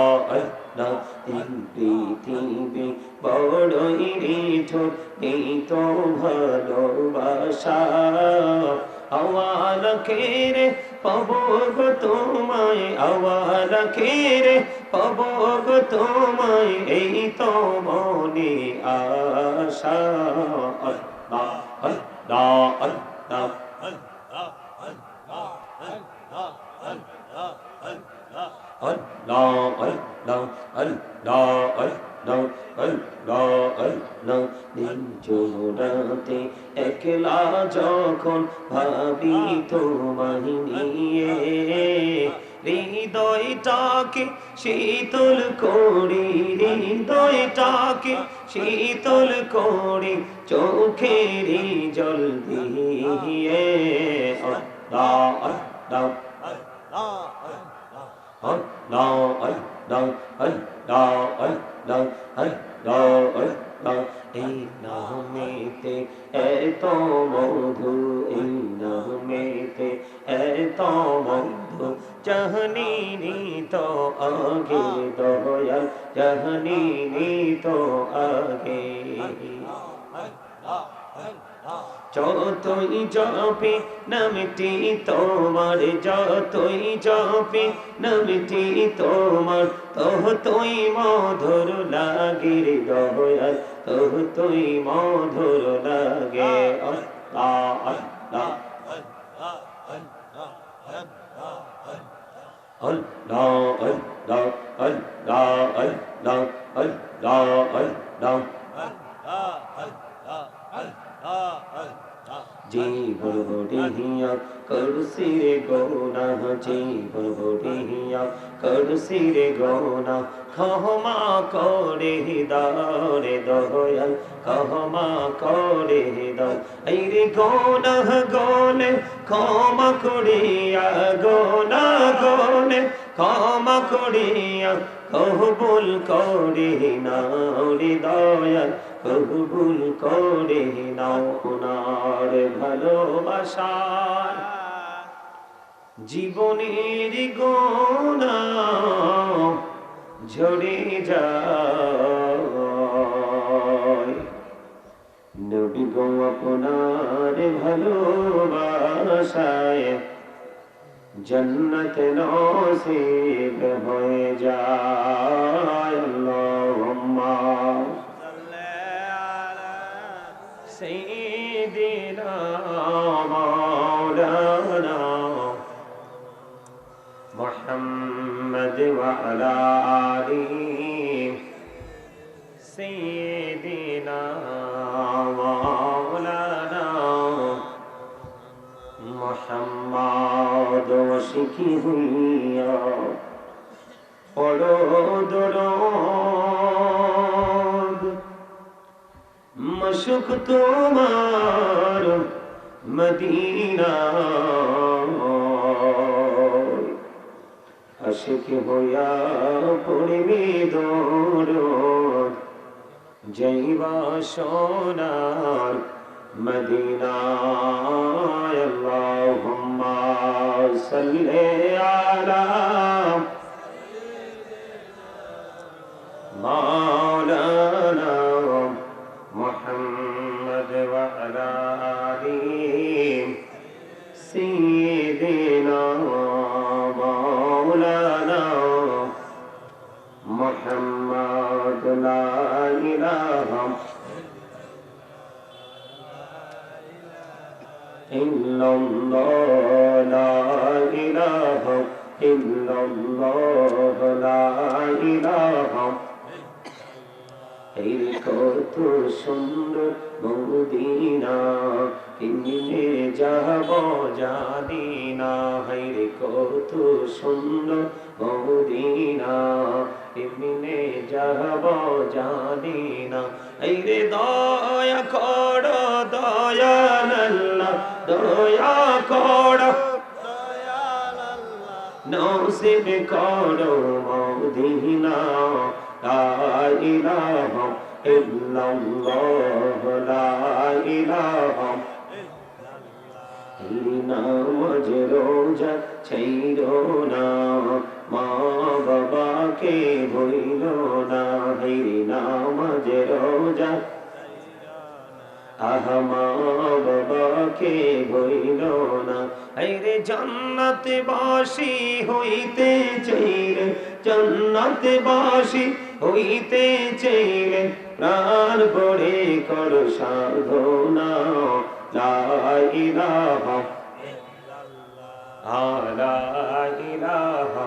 আল্লাহ আল্লাহ তিন পৃথিবী বড়ই রিঠো এই তো ভালোবাসা আওয়াল খেরে পাব গো তোমায় আওয়াল খেরে পাব গো তোমায় এই তো মনে আশা আল্লাহ আল্লাহ আল্লাহ আল্লাহ আল্লাহ নয় একলা যখন ভাবি তোমায় নিয়ে হৃদয়টাকে শীতল করি হৃদয়টাকে শীতল করি চোখের জল দিয়ে দাও দাও দাও দাও এই নামেতে এত বধু এই নামেতে এত বন্ধু চাহনি তো আগে দয়াল চাহনি তো আগে যতই জপে নামটি তোমার যতই জপে নামটি তোমার তহ তুই মধুর লাগে রে দয়াল তহ তুই মধুর লাগে আল্লাহ আল্লাহ আল্লাহ আল্লাহ আল্লাহ আল্লাহ আল্লাহ আল্লাহ জীবন বড়িয়া করসি রে গৌনা জীবন বড়িয়া করসি রে গৌনা ক্ষমা করে দারে দয়াল ক্ষমা করে দাও এই রে গৌনা গলে ক্ষমা করিয়া গৌনা গলে ক্ষমা করিয়া কবুল করে রে দয়াল। কবুল করে নাও ওনার জীবনের গোনা ঝরে যায়। গো আপনার ভালোবাসায় জন্নত নসিব হয়ে যায়। مولانا محمد وعلى آله سيدنا مولانا محمد وشكيه يا قلو درود মশুক তোমার মদিনা। আশিক হইয়া পড়বি দৌড় যাইবা সোনার মদিনায় আল্লাহুম্মা সাল্লি আলা মাওলানা إلا الله لا إله إلا الله لا إله এই কত সুন্দর মদিনা কিনে যাব জানি কিনে যাব জানি না। এই রে দয়া কর দয়াল আল্লাহ দয়া কর। নসিব করো মদিনা, লা ইলাহা ইল্লাল্লাহ, লা ইলাহা নামাজ রোজা ছাইরো না মা বাবাকে ভইল না হেরি নামাজ রোজা আহা মা বাবাকে না। বাসি হইতে চাইলে, জান্নাত বাসি হইতে চাইলে প্রাণ পড়ে কর সাধনা, লা ইলাহা লা ইলাহা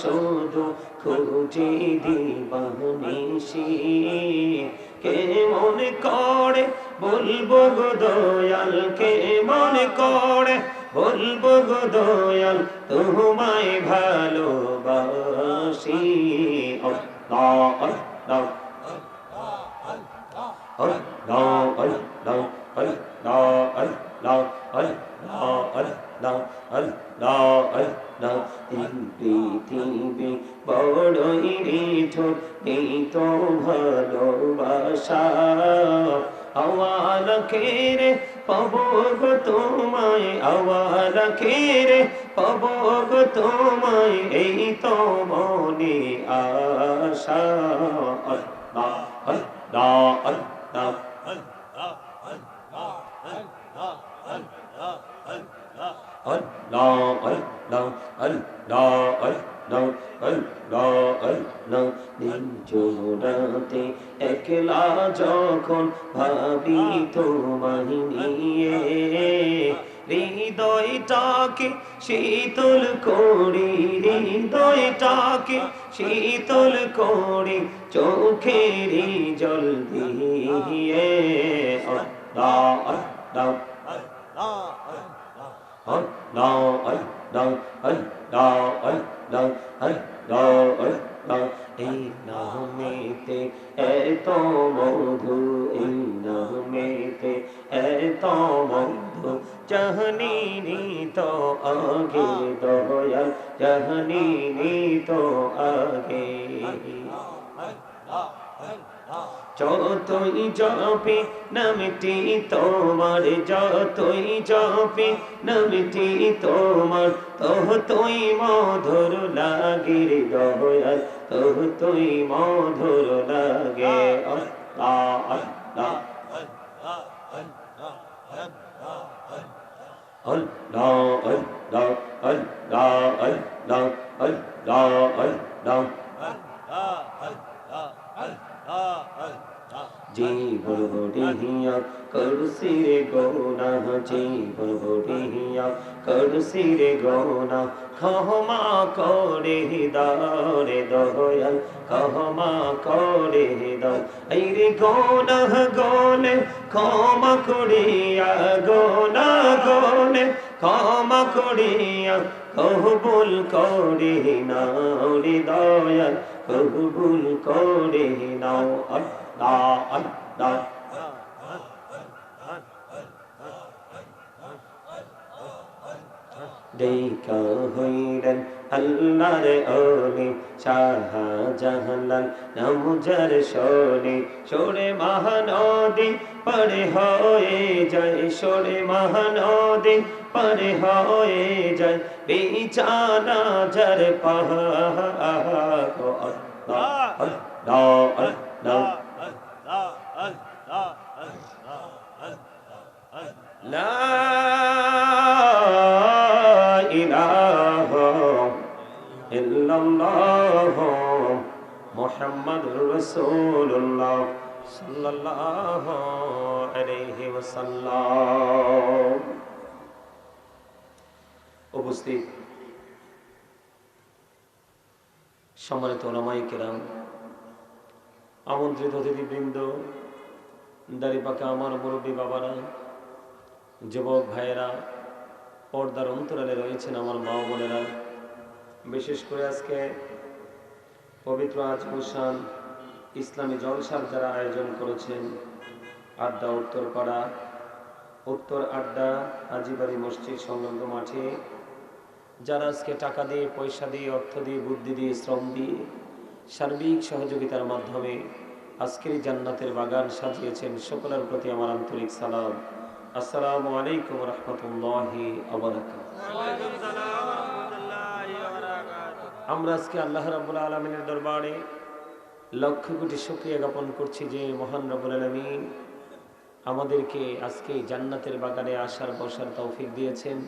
শুধু খুঁজে দিবানিসি কে মনে করে বলব গো দয়াল কে মনে করে বলব গো দয়াল, তোমায় ভালোবাসি। আল্লাহ আল্লাহ পৃথিবী বড়ই মিঠুর এই তো ভালোবাসা। আওয়াল খেরে পবোগ তোমায় আওয়ার খেরে পবোগ তোমায়, এই তো মনে আশা। একলা যখন ভাবি তো মাহিনী হৃদয়টাকে শীতল করে হৃদয়টাকে শীতল করে চোখের জল দিয়ে। আল্লাহ আল্লাহ যতই জপে নামটি তোমার, যতই জপে নামটি তোমার। তহ তুই মধুর লাগির রে দয়াল তহ তুই মধুর বড়িয়া করছি রে গৌনা জীবন বড়িয়া করছি রে গৌনা ক্ষমা করে দারে দয়াল, ক্ষমা করে দাও। এই রে গৌনা গনে ক্ষমা করিয়া, গৌনা গনে ক্ষমা করিয়া, কবুল করে নাও রে দয়াল, কবুল করে নাও। আল্লাহ আল্লাহ দেখা হইলেন আল্লাহর ওলি শাহজাহালাল নামজার শোনে সরে মহানদী পরে হয়ে যায় সরে মহানদী পরে হয়ে যায় বিছানা যার পাহাড় আল্লাহ মোহাম্মদুর রাসূলুল্লাহ সাল্লাল্লাহু আলাইহি উপস্থিত সম্মানিত ওলামাই কেরাম, আমন্ত্রিত অতিথিবৃন্দ দাঁড়িপাকা আমার মুরব্বী বাবারা, যুবক ভাইয়েরা, পর্দার অন্তরালে রয়েছেন আমার মা বোনেরা। বিশেষ করে আজকে পবিত্র আজ মুসান ইসলামী জলসার যারা আয়োজন করেছেন, আড্ডা, উত্তর উত্তরপাড়া উত্তর আড্ডা হাজিবাড়ি মসজিদ সংলগ্ন মাঠে, যারা আজকে টাকা দিয়ে, পয়সা দিয়ে, অর্থ দিয়ে, বুদ্ধি দিয়ে, শ্রম দিয়ে, সার্বিক সহযোগিতার মাধ্যমে আজকের জান্নাতের বাগান সাজিয়েছেন, সকলের প্রতি আমার আন্তরিক সালাম। আসসালামু আলাইকুম রহমতুল্লাহি আমরা আজকে আল্লাহ রাবুল আলমিনের দরবারে লক্ষ কোটি শুক্রিয়া জ্ঞাপন করছি যে মহান রাবুল আলমিন আমাদেরকে আজকে জান্নাতের বাগানে আসার বসার তৌফিক দিয়েছেন।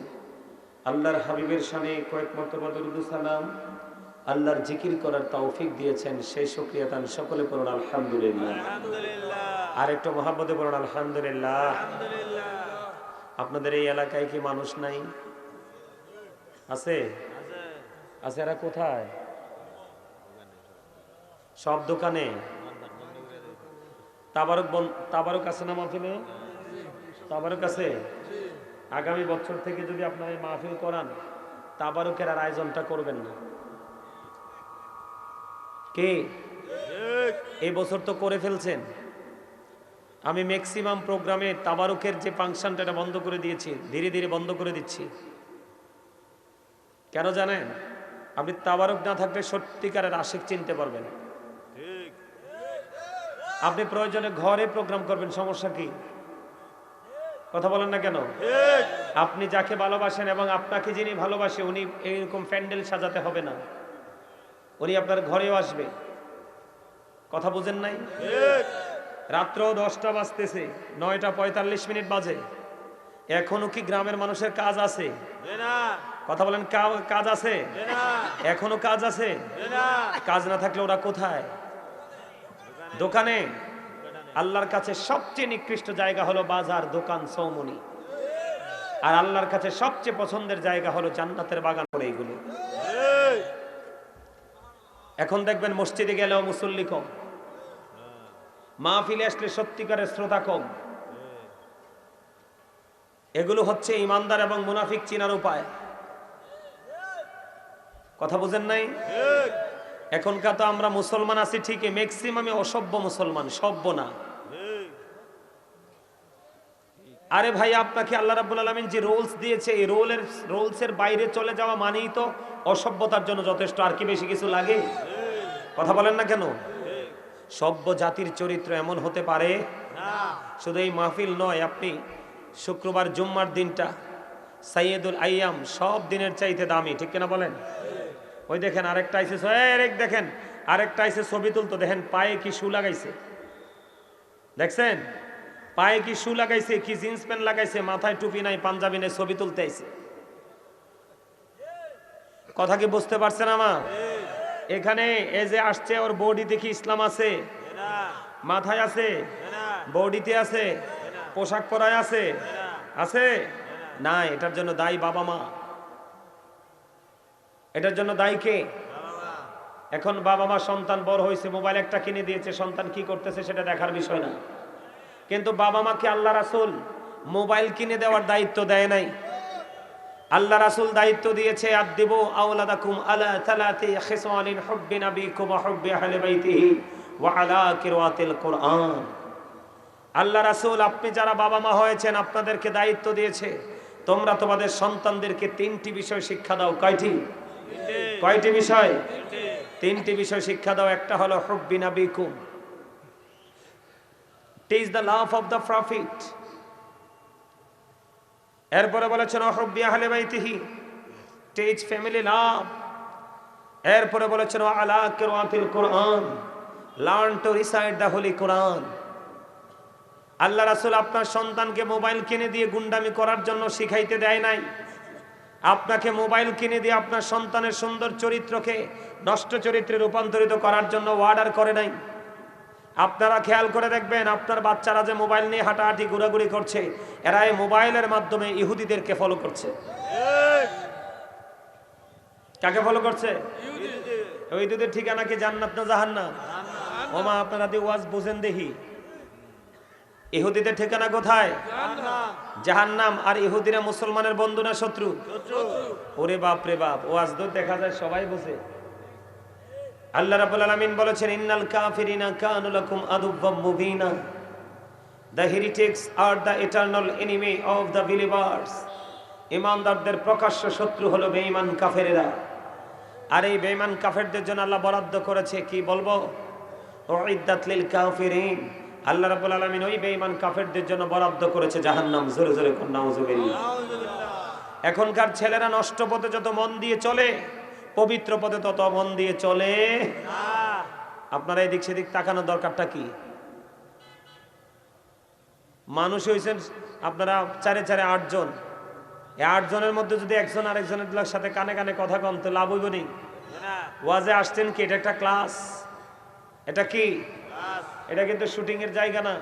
আল্লাহর হাবিবের সামনে কয়েক মর্তবা সালাম। আল্লাহর জিকির করার তৌফিক দিয়েছেন। সেই শুক্রিয়া তান সকলে পড়ুন আলহামদুলিল্লাহ। আর একটু মহাব্বতে পড়ুন আলহামদুলিল্লাহ। আপনাদের এই এলাকায় কি মানুষ নাই? আছে? আছে এরা কোথায়? সব দোকানে? তাবারক তাবারক আছে না মাহফিলে? তাবারক আছে? আগামী বছর থেকে যদি আপনার মাহফিল করান, তাবারকের আর আয়োজনটা করবেন না। কে? এই বছর তো করে ফেলছেন। আমি ম্যাক্সিমাম প্রোগ্রামে তাবারুকের যে ফাংশনটা এটা বন্ধ করে দিয়েছি, ধীরে ধীরে বন্ধ করে দিচ্ছি। কেন জানেন? আপনি তাবারক না থাকলে সত্যিকারের আশিক চিনতে পারবেন। আপনি প্রয়োজনে ঘরে প্রোগ্রাম করবেন সমস্যা কি? কথা বলেন না কেন? আপনি যাকে ভালোবাসেন এবং আপনাকে যিনি ভালোবাসে উনি এইরকম প্যান্ডেল সাজাতে হবে না। উনি আপনার ঘরেও আসবে। কথা বুঝেন নাই? রাত্র দশটা বাজতেছে নয়টা পঁয়তাল্লিশ মিনিট বাজে। এখনও কি গ্রামের মানুষের কাজ আছে? কথা বলেন কাজ আছে? এখনও কাজ আছে? কাজ না থাকলে ওরা কোথায়? দোকানে। আল্লাহর কাছে সবচেয়ে নিকৃষ্ট জায়গা হলো বাজার দোকান সৌমনি। আর আল্লাহর কাছে সবচেয়ে পছন্দের জায়গা হলো জান্নাতের বাগান করে এইগুলো। এখন দেখবেন মসজিদে গেলেও মুসল্লি কম। মাহফিলে আসলে সত্যিকারের শ্রোতা কম। এগুলো হচ্ছে ইমানদার এবং মুনাফিক চিনার উপায়। কথা বুঝেন নাই? এখনকার তো আমরা মুসলমান আছি ঠিকই ম্যাক্সিমামে অসভ্য মুসলমান, সভ্য না। আরে ভাই, আপনাকে আল্লাহ রাব্বুল আলামিন যে রোলস দিয়েছে, এই রোলের রোলসের বাইরে চলে যাওয়া মানেই তো অসভ্যতার জন্য যথেষ্ট, আর কি বেশি কিছু লাগে? কথা বলেন না কেন? সভ্য জাতির চরিত্র এমন হতে পারে, শুধু এই মাহফিল নয়, আপনি শুক্রবার, জুম্মার দিনটা, সাইয়েদুল আইয়াম সব দিনের চাইতে দামি, ঠিক কিনা বলেন? ওই দেখেন আরেকটা আইসে আরেক দেখেন, আরেকটা আইসে ছবি তুলতো, দেখেন পায়ে কি শু লাগাইছে। দেখছেন? পায়ে কি শু লাগাইছে, কি জিন্স প্যান্ট লাগাইছে, মাথায় টুপি নাই, পাঞ্জাবি নাই, ছবি তুলতে আইছে। কথা কি বুঝতে পারছেন আমার? এখানে এ যে আসছে, ওর বডি দেখি ইসলাম আছে? মাথায় আছে? বডিতে আছে? পোশাক পরায় আছে? আছে? না এটার জন্য দায়ী বাবা মা। এটার জন্য দায়ী কে? এখন বাবা মা সন্তান বড় হয়েছে, মোবাইল একটা কিনে দিয়েছে, সন্তান কি করতেছে সেটা দেখার বিষয় না। কিন্তু বাবা মাকে আল্লাহ রাসুল মোবাইল কিনে দেওয়ার দায়িত্ব দেয় নাই? আল্লাহ রাসুল দায়িত্ব দিয়েছে আদিব আওলাদাকুম আলা তালাতি খিসালিন হুব্বি নাবিকুম ওয়া হুব্বি আহলি বাইতিহি ওয়া আলা কিরাতিল কুরআন। আল্লাহ রাসুল, আপনি যারা বাবা মা হয়েছেন, আপনাদেরকে দায়িত্ব দিয়েছে, তোমরা তোমাদের সন্তানদেরকে তিনটি বিষয় শিক্ষা দাও। কয়টি? কয়টি বিষয়? তিনটি বিষয় শিক্ষা দাও। একটা হলো হুব্বিনা বিকুম teach the love of the prophet এরপরে বলেছেন অহব্বি আহলে বাইতিহি। টিজ ফ্যামিলি লাভ এরপরে বলেছেন আলা কিরাতিল কোরআন। Learn to recite the holy Quran আল্লাহ রাসূল আপনার সন্তানকে মোবাইল কিনে দিয়ে গুন্ডামি করার জন্য শিখাইতে দেয় নাই। আপনাকে মোবাইল কিনে দিয়ে আপনার সন্তানের সুন্দর চরিত্রকে নষ্ট চরিত্রে রূপান্তরিত করার জন্য অর্ডার করে নাই। আপনারা খেয়াল করে দেখবেন আপনার বাচ্চারা যে মোবাইল নিয়ে হাঁটাহাঁটি ঘোরাঘুরি করছে এরা এই মোবাইলের মাধ্যমে ইহুদিদেরকে ফলো করছে। কাকে ফলো করছে? ওই দুধের ঠিকানা কি জান্নাত না জাহান্নাম? ওমা আপনারা দিয়ে ওয়াজ বুঝেন দেখি। ইহুদিদের ঠিকানা কোথায়? জাহান্নাম। আর ইহুদিরা মুসলমানের বন্ধু না শত্রু? ওরে বাপ রে বাপ, ওয়াজ তো দেখা যায়, সবাই বুঝে। আল্লাহ রাব্বুল আলামিন বলেছেন, ইন্নাল কাফিরিনা কানু লাকুম আদুব্বাম মুবিনা। The heretics are the eternal enemy of the believers ইমানদারদের প্রকাশ্য শত্রু হলো বেঈমান কাফেরেরা। আর এই বেঈমান কাফেরদের জন্য আল্লাহ বরাদ্দ করেছে, কি বলব? উইদ্দাত লিল কাফিরিন। আল্লাহ রাব্বুল আলামিন ওই বেঈমান কাফেরদের জন্য বরাদ্দ করেছে জাহান্নাম। জোরে জোরে কোন নাউজুবিল্লাহ এখনকার ছেলেরা নষ্ট পথে যত মন দিয়ে চলে পবিত্র পথে তত মন দিয়ে চলে। আপনারা এদিক সেদিক তাকানোর দরকারটা কি? মানুষ হয়েছেন আপনারা চারে চারে আটজন। এই আটজনের মধ্যে যদি একজন আরেকজনের সাথে কানে কানে কথা কম তো লাভ হইব নি। ওয়াজে আসছেন কি? এটা একটা ক্লাস। এটা কি? এটা কিন্তু শুটিং এর জায়গা না।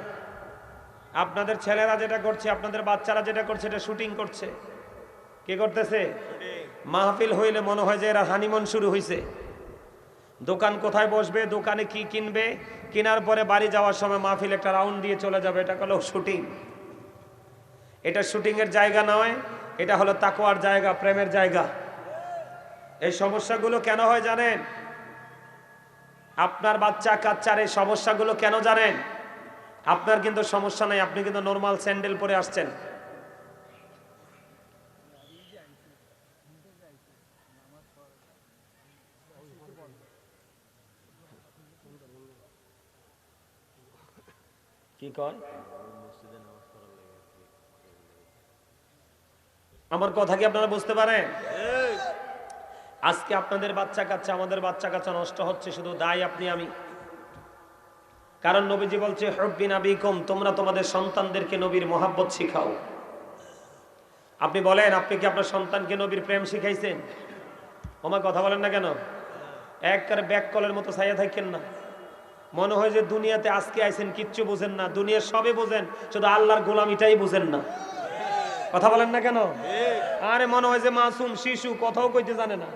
আপনাদের ছেলেরা যেটা করছে আপনাদের বাচ্চারা যেটা করছে এটা শুটিং করছে। কে করতেছে? মাহফিল হইলে মনে হয় যে এরা হানিমন শুরু হয়েছে দোকান কোথায় বসবে দোকানে কি কিনবে কেনার পরে বাড়ি যাওয়ার সময় মাহফিল একটা রাউন্ড দিয়ে চলে যাবে এটা হলো শুটিং এটা শুটিং এর জায়গা নয় এটা হলো তাকোয়ার জায়গা প্রেমের জায়গা। এই সমস্যাগুলো কেন হয় জানেন? আপনার বাচ্চা কাচ্চার এই সমস্যাগুলো কেন জানেন? আপনার কিন্তু সমস্যা নাই, আপনি কিন্তু নর্মাল স্যান্ডেল পরে আসছেন। কি আমার কথা কি আপনারা বুঝতে পারেন? আজকে আপনাদের বাচ্চা কাচ্চা আমাদের বাচ্চা কাচ্চা নষ্ট হচ্ছে শুধু দায় আপনি আমি। কারণ নবীজি বলছে হব্বিন আবিকম তোমরা তোমাদের সন্তানদেরকে নবীর মহাব্বত শিখাও। আপনি বলেন আপনি কি আপনার সন্তানকে নবীর প্রেম শিখাইছেন? আমার কথা বলেন না কেন? একবারে ব্যাক কলের মতো ছাইয়া থাকেন না। মনে হয় যে দুনিয়াতে আজকে আইছেন কিচ্ছু বুঝেন না। দুনিয়ার সবে বুঝেন শুধু আল্লাহর গোলামিটাই বুঝেন না। কথা বলেন না কেন? আরে মনে হয় যে মাসুম শিশু কথাও কইতে জানে না।